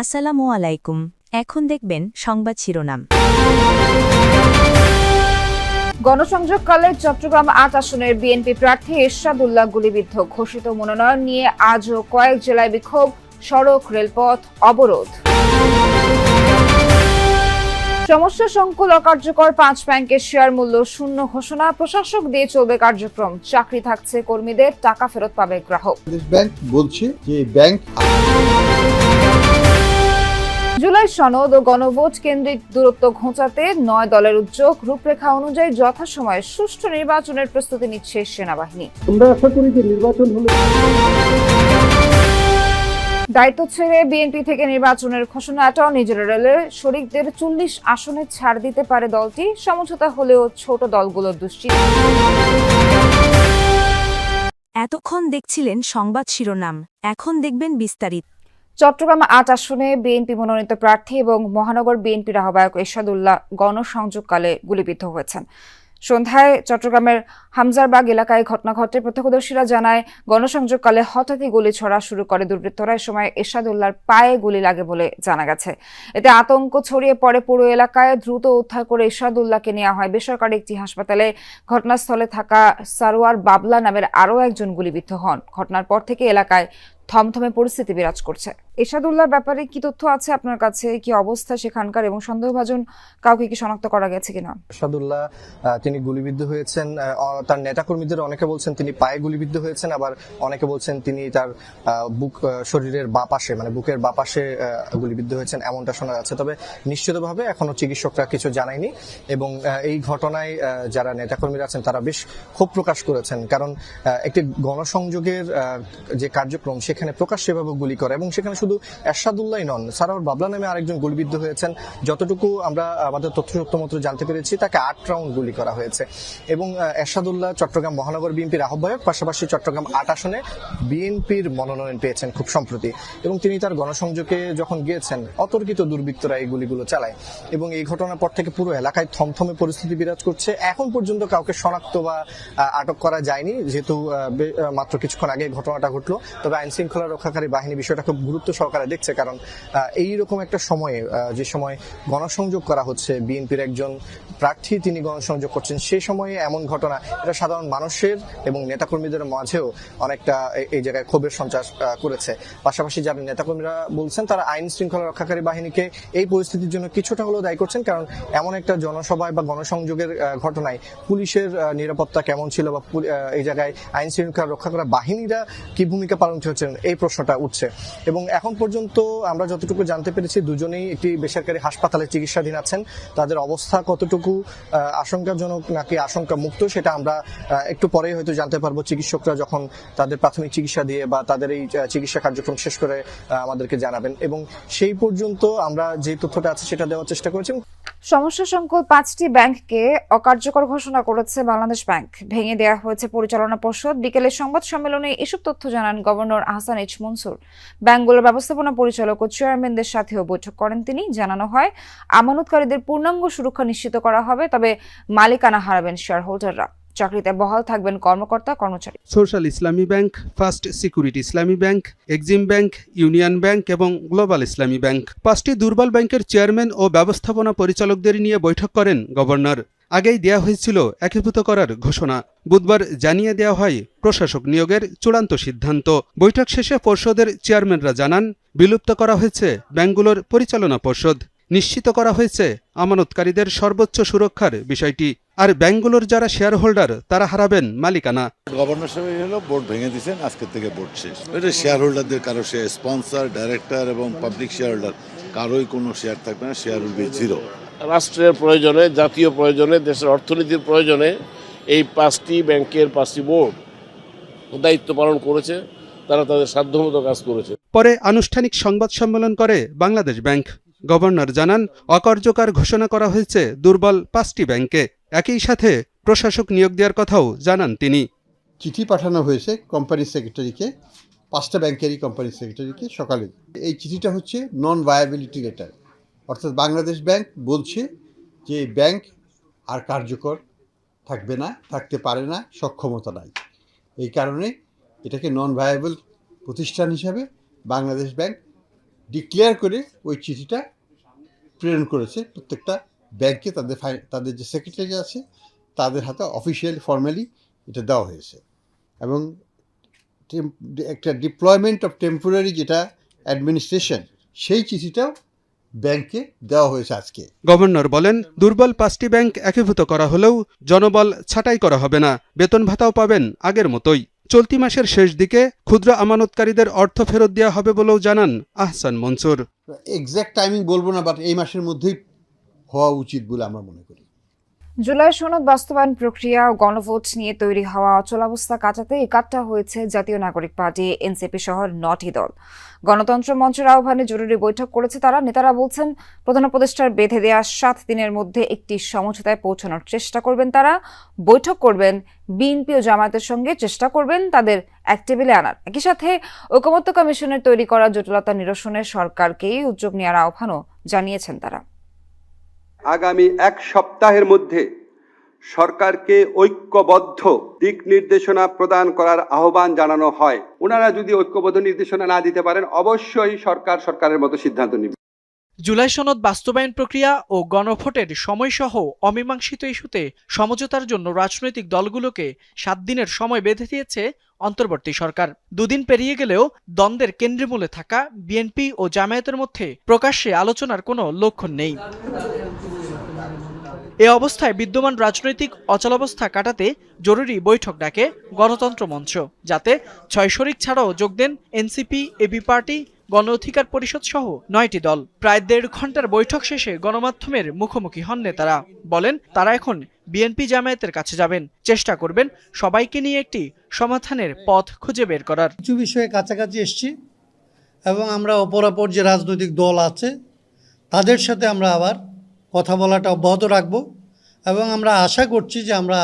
আসসালামু আলাইকুম। এখন দেখবেন সংবাদ শিরোনাম। গণসংযোগকালে চট্টগ্রাম আট আসনের বিএনপি প্রার্থী এরশাদুল্লাহ গুলিবিদ্ধ। ঘোষিত মনোনয়ন নিয়ে আজও কয়েক জেলায় বিক্ষোভ সড়ক রেলপথ অবরোধ। সমস্যা সংকুল অকার্যকর পাঁচ ব্যাংকের শেয়ার মূল্য শূন্য ঘোষণা প্রশাসক দিয়ে চলবে কার্যক্রম। চাকরি থাকছে কর্মীদের টাকা ফেরত পাবে গ্রাহক। ব্যাংক বলছে যে ব্যাংক জুলাই সনদ ও গণভোট কেন্দ্রিক দূরত্ব ঘোচাতে নয় দলের উদ্যোগ রূপরেখা অনুযায়ী যথাসময়ে সুষ্ঠু নির্বাচনের প্রস্তুতি নিচ্ছে সেনাবাহিনী। আমরা আশা করি যে নির্বাচন হলে দায়িত্ব ছেড়ে বিএনপি থেকে নির্বাচনের ঘোষণা অ্যাটর্নি জেনারেলের শরিকদের চল্লিশ আসনে ছাড় দিতে পারে দলটি। সমঝোতা হলেও ছোট দলগুলোর দুশ্চিন্তা। এতক্ষণ দেখছিলেন সংবাদ শিরোনাম। এখন দেখবেন বিস্তারিত। চট্টগ্রাম আট আসনে বিএনপি মনোনীত প্রার্থী এবং মহানগর বিএনপির আহ্বায়ক এরশাদুল্লাহ গণসংযোগকালে গুলিবিদ্ধ হয়েছেন। সন্ধ্যায় চট্টগ্রামের হামজারবাগ এলাকায় ঘটনা ঘটে। প্রত্যক্ষদর্শীরা জানায়, গণসংযোগকালে হঠাৎই গুলি ছড়া শুরু করে দুর্বৃত্তরা। সময় এরশাদুল্লাহর পায়ে গুলি লাগে বলে জানা গেছে। এতে আতঙ্ক ছড়িয়ে পড়ে পুরো এলাকায়। দ্রুত উদ্ধার করে এরশাদুল্লাহকে নেওয়া হয়। বেসরকারি একটি হাসপাতালে ঘটনাস্থলে থাকা সারোয়ার বাবলা নামের আরও একজন গুলিবিদ্ধ হন। ঘটনার পর থেকে এলাকায় থমথমে পরিস্থিতি বিরাজ করছে। এরশাদুল্লাহর ব্যাপারে কি তথ্য আছে আপনার কাছে? কি অবস্থা সেখানকার? এবং সন্দেহভাজন কাউকে কি শনাক্ত করা গেছে কিনা? আহ, তিনি গুলিবিদ্ধ হয়েছেন। তার নেতাকর্মীদের অনেকে বলছেন তিনি পায়ে গুলিবিদ্ধ হয়েছেন আবার অনেকে বলছেন তিনি তার বুক শরীরের বা পাশে মানে বুকের বা পাশে গুলিবিদ্ধ হয়েছেন এমনটা শোনা যাচ্ছে। তবে নিশ্চিতভাবে এখনও চিকিৎসকরা কিছু জানায়নি এবং এই ঘটনায় যারা নেতাকর্মীরা আছেন তারা বেশ ক্ষোভ প্রকাশ করেছেন। কারণ একটি গণসংযোগের যে কার্যক্রম সেখানে প্রকাশ্যভাবে গুলি করে এবং সেখানে শুধু এরশাদুল্লাহ নন, সারাউর বাবলা নামে আরেকজন গুলিবিদ্ধ হয়েছেন। যতটুকু আমরা, আমাদের তথ্যসূত্র মতো জানতে পেরেছি, তাকে আট রাউন্ড গুলি করা হয়েছে। এবং এরশাদুল্লাহ চট্টগ্রাম মহানগর বিএনপির আহ্বায়ক, পাশাপাশি চট্টগ্রাম আট আসনে বিএনপির মনোনয়ন পেয়েছেন খুব সম্প্রতি। এবং তিনি তার গণসংযোগে যখন গিয়েছেন, অতর্কিত দুর্বৃত্তরা এই গুলিগুলো চালায়। এবং এই ঘটনার পর থেকে পুরো এলাকায় থমথমে পরিস্থিতি বিরাজ করছে। এখন পর্যন্ত কাউকে শনাক্ত বা আটক করা যায়নি। যেহেতু মাত্র কিছুক্ষণ আগে ঘটনাটা ঘটলো। তবে আইন শৃঙ্খলা রক্ষাকারী বাহিনী বিষয়টা খুব গুরুত্ব সহকারে দেখছে, কারণ এই রকম একটা সময়ে যে সময় গণসংযোগ করা হচ্ছে, বিএনপির একজন প্রার্থী তিনি গণসংযোগ করছেন সেই সময়ে এমন ঘটনা, এটা সাধারণ মানুষের এবং নেতাকর্মীদের মাঝেও অনেকটা এই জায়গায় ক্ষোভের সঞ্চার করেছে। পাশাপাশি যারা নেতাকর্মীরা বলছেন, তারা আইন শৃঙ্খলা রক্ষাকারী বাহিনীকে এই পরিস্থিতির জন্য কিছুটা হলেও দায়ী করছেন, কারণ এমন একটা জনসভায় বা গণসংযোগের ঘটনায় পুলিশের নিরাপত্তা কেমন ছিল বা এই জায়গায় আইন শৃঙ্খলা রক্ষা করা বাহিনীরা কি ভূমিকা পালন করছেন, এই প্রশ্নটা উঠছে। এবং এখন পর্যন্ত আমরা যতটুকু জানতে পেরেছি, দুজনেই একটি বেসরকারি হাসপাতালে চিকিৎসাধীন আছেন। তাদের অবস্থা কতটুকু আশঙ্কাজনক নাকি আশঙ্কা মুক্ত সেটা আমরা একটু পরেই হয়তো জানতে পারব। চিকিৎসকরা যখন তাদের প্রাথমিক চিকিৎসা দিয়ে বা তাদের এই চিকিৎসা কার্যক্রম শেষ করে আমাদেরকে জানাবেন। এবং সেই পর্যন্ত আমরা যে তথ্যটা আছে সেটা দেওয়ার চেষ্টা করেছি। সমস্যা সংকুল পাঁচটি ব্যাংককে অকার্যকর ঘোষণা করেছে বাংলাদেশ ব্যাংক। ভেঙে দেওয়া হয়েছে পরিচালনা পর্ষদ। বিকেলে সংবাদ সম্মেলনে এসব তথ্য জানান গভর্নর আহসান এইচ মনসুর। ব্যাংকগুলোর ব্যবস্থাপনা পরিচালক ও চেয়ারম্যানদের সাথেও বৈঠক করেন তিনি। জানানো হয়, আমানতকারীদের পূর্ণাঙ্গ সুরক্ষা নিশ্চিত করা হবে, তবে মালিকানা হারাবেন শেয়ার হোল্ডাররা চাকরিতে বহাল থাকবেন কর্মকর্তা, কর্মচারী। Social Islami Bank, First Security Islami Bank, Exim Bank, Union Bank এবং গ্লোবাল ইসলামী ব্যাংক। পাঁচটি দুর্বল ব্যাংকের চেয়ারম্যান ও ব্যবস্থাপনা পরিচালকদের নিয়ে বৈঠক করেন গভর্নর। আগেই দেয়া হয়েছিল একীভূত করার ঘোষণা। বুধবার জানিয়ে দেওয়া হয়, প্রশাসক নিয়োগের চূড়ান্ত সিদ্ধান্ত। বৈঠক শেষে পর্ষদের চেয়ারম্যানরা জানান, বিলুপ্ত করা হয়েছে ব্যাংকগুলোর পরিচালনা পর্ষদ। নিশ্চিত করা হয়েছে আমানতকারীদের সর্বোচ্চ সুরক্ষার বিষয়টি। আর ব্যাংকগুলোর যারা শেয়ার হোল্ডার তারা হারাবেন মালিকানা। গভর্নর সাহেব হলো বোর্ড ভেঙে দিয়েছেন আজকের থেকে বোর্ড শেষ। এটা শেয়ার হোল্ডারদের কারও শেয়ার স্পন্সর ডাইরেক্টর এবং পাবলিক শেয়ার হোল্ডার কারোই কোনো শেয়ার থাকবে না শেয়ার উইল বি জিরো রাষ্ট্রের প্রয়োজনে জাতীয় প্রয়োজনে দেশের অর্থনীতির প্রয়োজনে এই পাঁচটি ব্যাংকের পাঁচটি বোর্ড দায়িত্ব পালন করেছে তারা তাদের সাধ্যমতো কাজ করেছে। পরে আনুষ্ঠানিক সংবাদ সম্মেলন করে বাংলাদেশ ব্যাংক। গভর্নর জানান অকার্যকর ঘোষণা করা হয়েছে দুর্বল পাঁচটি ব্যাংকে। একই সাথে প্রশাসক নিয়োগ দেওয়ার কথাও জানান তিনি। চিঠি পাঠানো হয়েছে কোম্পানি সেক্রেটারিকে, পাঁচটা ব্যাংকেরই কোম্পানি সেক্রেটারিকে সকালে। এই চিঠিটা হচ্ছে নন ভায়াবিলিটি লেটার অর্থাৎ বাংলাদেশ ব্যাংক বলছে যে ব্যাংক আর কার্যকর থাকবে না, থাকতে পারে না, সক্ষমতা নাই। এই কারণে এটাকে নন ভায়াবল প্রতিষ্ঠান হিসাবে বাংলাদেশ ব্যাংক ডিক্লেয়ার করে ওই চিঠিটা প্রেরণ করেছে প্রত্যেকটা ব্যাংকে তাদের তাদের যে সেক্রেটারি আছে তাদের হাতে অফিসিয়ালি ফর্মালি এটা দেওয়া হয়েছে। এবং একটা ডিপ্লয়মেন্ট অফ টেম্পোরারি যেটা অ্যাডমিনিস্ট্রেশন সেই চিঠিটাও ব্যাংকে দেওয়া হয়েছে আজকে। গভর্নর বলেন দুর্বল পাঁচটি ব্যাংক একীভূত করা হলেও জনবল ছাঁটাই করা হবে না বেতন ভাতাও পাবেন আগের মতোই। চলতি মাসের শেষ দিকে ক্ষুদ্র আমানতকারীদের অর্থ ফেরত দেওয়া হবে বলেও জানান আহসান মনসুর। এক্স্যাক্ট টাইমিং বলব না বাট এই মাসের মধ্যেই হওয়া উচিত বলে আমরা মনে করি। জুলাই সনদ বাস্তবায়ন প্রক্রিয়া ও গণভোট নিয়ে তৈরি হওয়া অচলাবস্থা কাটাতে একাট্টা হয়েছে জাতীয় নাগরিক পার্টি, এনসিপি সহ নটি দল। গণতন্ত্র মঞ্চের আহ্বানে জরুরি বৈঠক করেছে তারা। নেতারা বলছেন, প্রধান উপদেষ্টার বেঁধে দেওয়া সাত দিনের মধ্যে একটি সমঝোতায় পৌঁছানোর চেষ্টা করবেন তারা। বৈঠক করবেন বিএনপি ও জামায়াতের সঙ্গে, চেষ্টা করবেন তাদের এক টেবিলে আনার। একই সাথে ঐকমত্য কমিশনের তৈরি করা জটিলতা নিরসনে সরকারকেই উদ্যোগ নেওয়ার আহ্বানও জানিয়েছেন তারা। আগামী এক সপ্তাহের মধ্যে সরকারকে ঐক্যবদ্ধ দিক নির্দেশনা প্রদান করার আহ্বান জানানো হয়। ওনারা যদি ঐক্যবদ্ধ নির্দেশনা না দিতে পারেন, অবশ্যই সরকার সরকারের মতো সিদ্ধান্ত নেবে। জুলাই সনদ বাস্তবায়ন প্রক্রিয়া ও গণভোটের সময়সহ অমীমাংসিত ইস্যুতে সমঝোতার জন্য রাজনৈতিক দলগুলোকে সাত দিনের সময় বেঁধে দিয়েছে অন্তর্বর্তী সরকার। দুদিন পেরিয়ে গেলেও দ্বন্দ্বের কেন্দ্রমূলে থাকা বিএনপি ও জামায়াতের মধ্যে প্রকাশ্যে আলোচনার কোনো লক্ষণ নেই। এ অবস্থায় বিদ্যমান রাজনৈতিক অচলাবস্থা কাটাতে জরুরি বৈঠক ডাকে গণতন্ত্র মঞ্চ, যাতে ছয় শরিক ছাড়াও যোগ দেন এনসিপি, এবি পার্টি, গণ অধিকার পরিষদ সহ নয়টি দল। প্রায় দেড় ঘণ্টার বৈঠক শেষে গণমাধ্যমের মুখোমুখি হন নেতারা। বলেন, তারা এখন বিএনপি জামায়াতের কাছে যাবেন। চেষ্টা করবেন সবাইকে নিয়ে একটি সমাধানের পথ খুঁজে বের করার। কিছু বিষয়ে কাছাকাছি এসছি এবং আমরা অপরাপর যে রাজনৈতিক দল আছে, তাদের সাথে আমরা আবার কথা বলাটা অব্যাহত রাখব এবং আমরা আশা করছি যে আমরা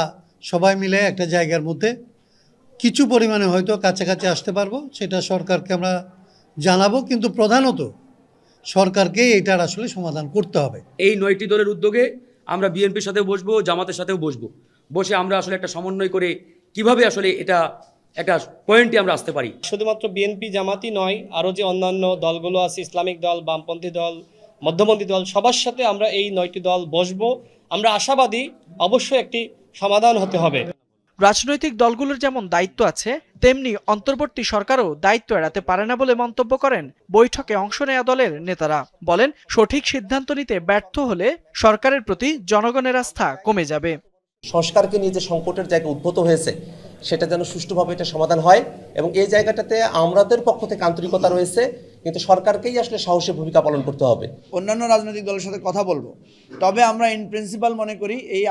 সবাই মিলে একটা জায়গার মধ্যে কিছু পরিমাণে হয়তো কাছাকাছি আসতে পারব সেটা সরকারকে আমরা জানাব কিন্তু প্রধানত সরকারকে এটার আসলে সমাধান করতে হবে। এই নয়টি দলের উদ্যোগে আমরা বিএনপির সাথেও বসবো জামাতের সাথেও বসবো। বসে আমরা আসলে একটা সমন্বয় করে কীভাবে আসলে এটা একটা পয়েন্টে আমরা আসতে পারি। শুধুমাত্র বিএনপি জামাতি নয় আরও যে অন্যান্য দলগুলো আছে ইসলামিক দল বামপন্থী দল মধ্যপন্থী দল সবার সাথে আমরা এই নয়টি দল বসবো। আমরা আশাবাদী অবশ্যই একটি সমাধান হতে হবে। রাজনৈতিক দলগুলোর যেমন দায়িত্ব আছে তেমনি অন্তর্বর্তী সরকারও দায়িত্ব এড়াতে পারে না বলে মন্তব্য করেন বৈঠকে অংশ নেয়া দলের নেতারা। বলেন সঠিক সিদ্ধান্ত নিতে ব্যর্থ হলে সরকারের প্রতি জনগণের আস্থা কমে যাবে। সংস্কারকে নিয়ে যে সংকটের জায়গা উদ্ভূত হয়েছে সেটা যেন সুষ্ঠুভাবে এটা সমাধান হয় এবং এই জায়গাটাতে আমাদের পক্ষ থেকে আন্তরিকতা রয়েছে। কিন্তু সরকারকেই আসলে সাহসী ভূমিকা পালন করতে হবে। অন্যান্য রাজনৈতিক দলের সাথে কথা বলব। তবে আমরা ইন প্রিন্সিপাল মনে করি এই